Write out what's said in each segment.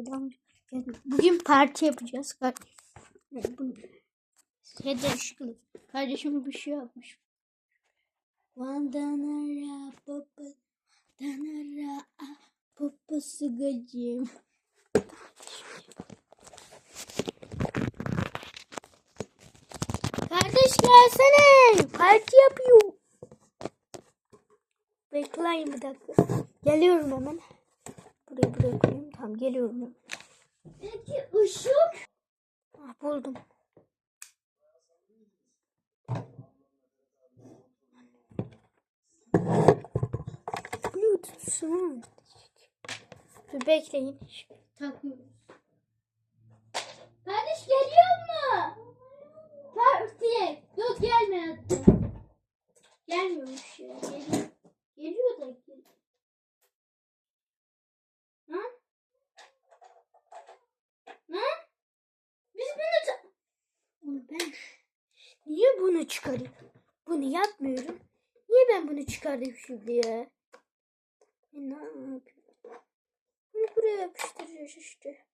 Geldim. Bugün parti yapacağız. şıklı. Kardeşim bir şey yapmış. Vandanara papa danara papa sıgacım. Kardeş gelsene. Parti yapıyor. Bekleyin bir dakika. Geliyorum hemen. Buraya buraya koyayım. Tamam geliyorum. Peki ışık? Ah, buldum. Bluetooth sound. Dur bekleyin. Takıyorum. Kardeş geliyor mu? Partiye. Yok gelmiyor. Gelmiyormuş ya. Geliyor. Geliyor da geliyor. Ha? Ha? Biz bunu ta- Oğlum ben niye bunu çıkarıyorum? Bunu yapmıyorum. Niye ben bunu çıkardım şimdi ya? Ben ne yapıyorum? Bunu buraya yapıştıracağız işte.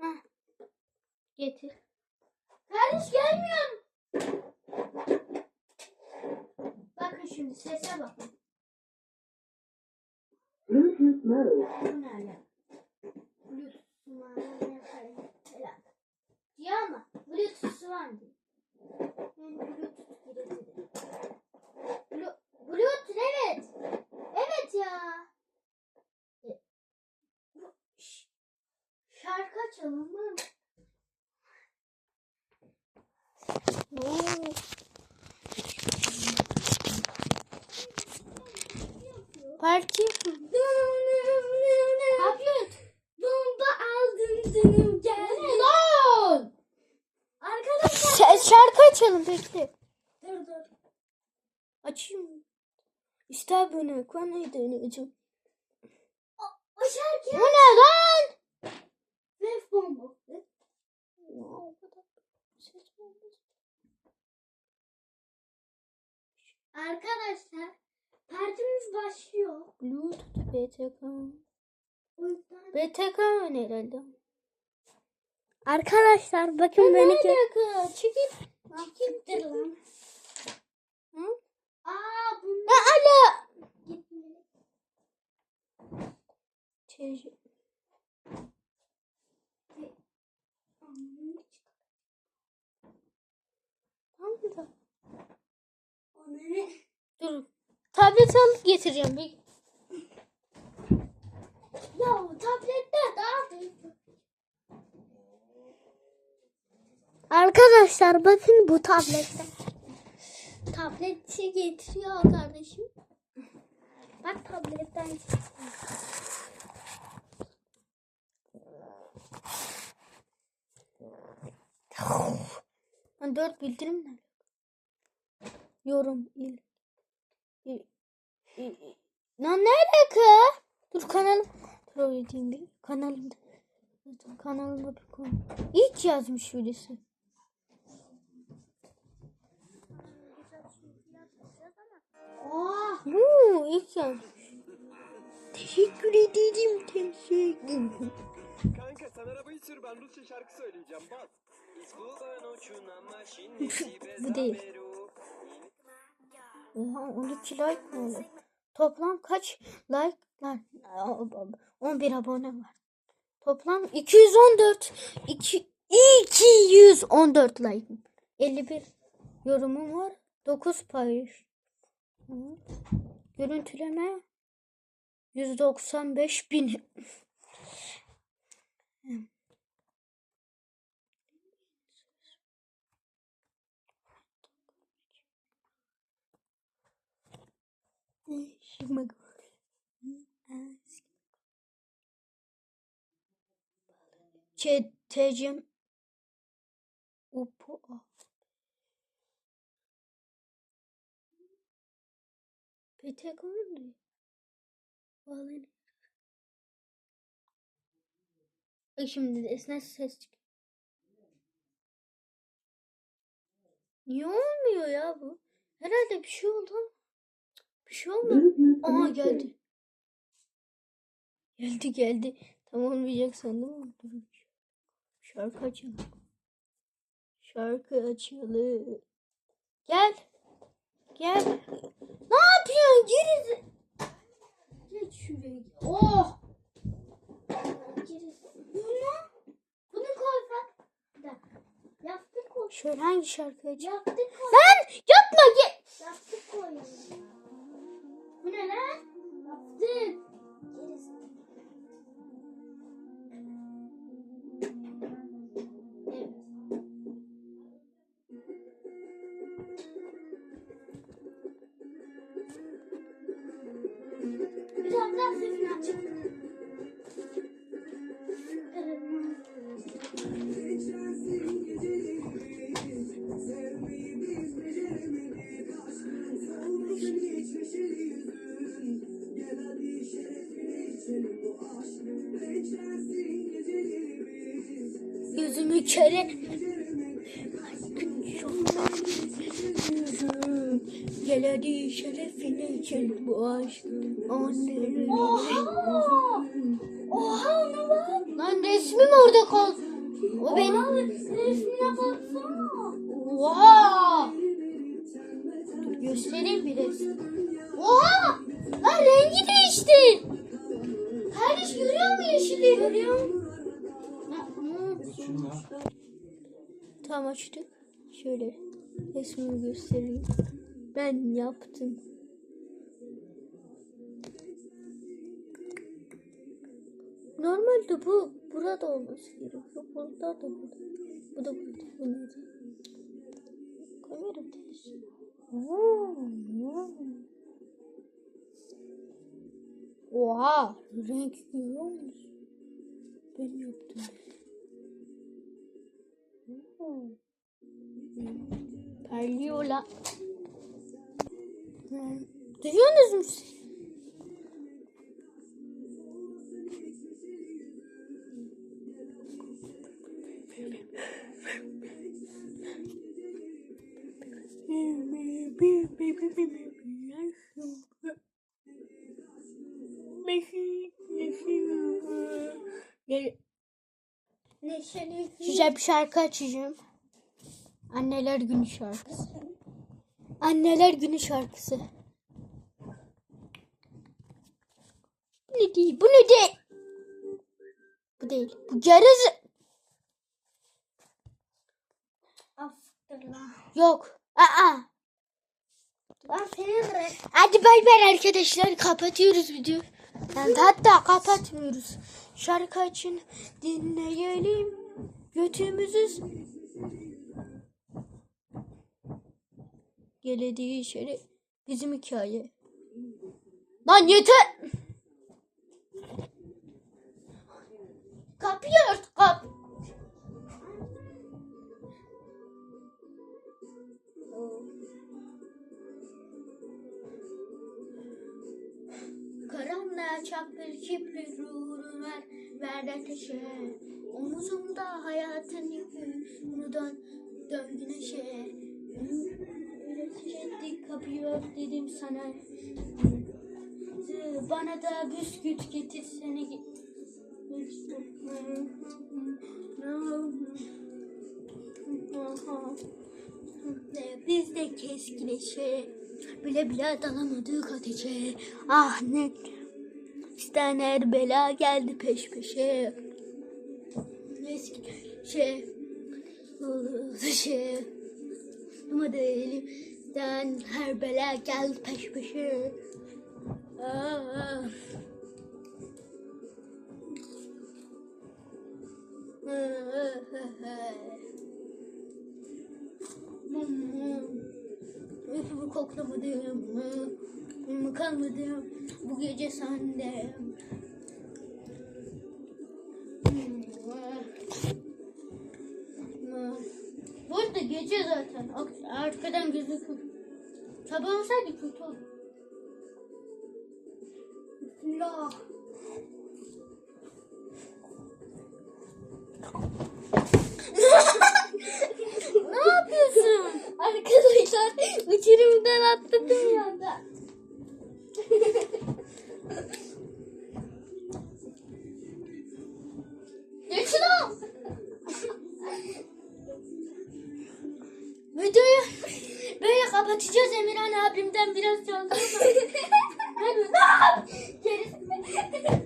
Hah. Getir. Kardeş gelmiyor. Bakın şimdi sese bakın. Bluetooth mode. Bu ne ala? Bluetooth var. Helal. Ya ama Bluetooth var mı? Yani Bluetooth evet. Evet ya. E, Şarkı açalım mı? Oo. Parti. Tablet. Bomba aldım canım geldi. Lan! Arkadaşlar. Ses açalım bekle. Dur dur. Açayım. İster bunu konuydu önücüm. O şarkı. Bu ne lan? Ref bomba. Arkadaşlar partimiz başlıyor. Bluetooth BTK. BTK mı herhalde? Arkadaşlar bakın beni ki. alaka? Çekil. Çekildir lan. Hı? Aa bunlar Ya ala. Çocuk. Tamam. Onları Dur. Tablet alıp getireceğim. Bir... ya Arkadaşlar bakın bu tablette. Tableti getiriyor kardeşim. Bak tabletten Ben dört bildirim ne? Yorum il. il, il. Lan ne alaka? Dur kanalım. Dur öyle bir. Kanalımda. Kanalıma bir konu. İlk yazmış birisi. Aa Oo, ilk yazmış. Teşekkür ederim. Teşekkür Kanka sen arabayı sür ben Rusça şarkı söyleyeceğim bas. Bu değil. Oha 12 like mi oldu? Toplam kaç like? Lan 11 abone var. Toplam 214 2 214 like. 51 yorumum var. 9 paylaş. Görüntüleme 195 bin. Şimdi Çetecim. Upu PTK mı? Vallahi. Bak şimdi de ses çıkıyor. Niye olmuyor ya bu? Herhalde bir şey oldu. Bir şey olmadı. Aha geldi. Geldi geldi. Tam olmayacak sandım ama dur. Şarkı açalım. Şarkı açalım. Gel. Gel. Geri. Geç şuraya. Oh. Şöyle hangi şarkı açalım? Yastık koy. Lan yapma gel. Yastık koy. Bu ne lan? Gel hadi şerefine içelim bu aşkın. Annelerin. Oha! Oha ne var? Lan resmim orada kaldı. O benim. Oha, resmine baksana. Oha! Dur göstereyim bir resim. Oha! Lan rengi değişti. Kardeş görüyor musun yeşili? Görüyorum. Tamam açtık. Şöyle resmimi göstereyim. Ben yaptım. Normalde bu burada olması gerekiyor. Burada da burada. Bu da burada. Bu nerede? Kamera ters. Oha! Renk görüyor musun? Ben yaptım. Parlıyor la. Duyuyorsunuz mu? Size bir şarkı açacağım. Anneler Günü şarkısı. Anneler Günü şarkısı. Bu ne değil? Bu ne değil? Bu değil. Bu lan. Yok. Aa. Lan senin. Hadi bay bay arkadaşlar. Kapatıyoruz videoyu. Yani hatta kapatmıyoruz. Şarkı açın. Dinleyelim. Götümüzü. Gelediği şere bizim hikaye. Lan yeter. Kapıyı ört kap. Karanlığa çarptır kibri ruhunu ver, ver ateşe. Omuzumda hayatın yükü, bunu dön, dön güneşe. Üretecektik kapıyı ört dedim sana. Bana da bisküt getirsene. Biz de keskineşe bile bile dalamadık ateşe. Ah ne istener bela geldi peş peşe. Eski şey şey Durmadı elimden her bela geldi peş peşe. Ah. Uykumu koklamadım, uyumu kalmadım, bu gece sende. Arkadan gözüküyor. Sabah olsaydı kötü olur. Bismillah. ne yapıyorsun? Arkadaşlar uçurumdan atladım ya da. Kapatacağız Emirhan abimden biraz çaldım. Gerisi.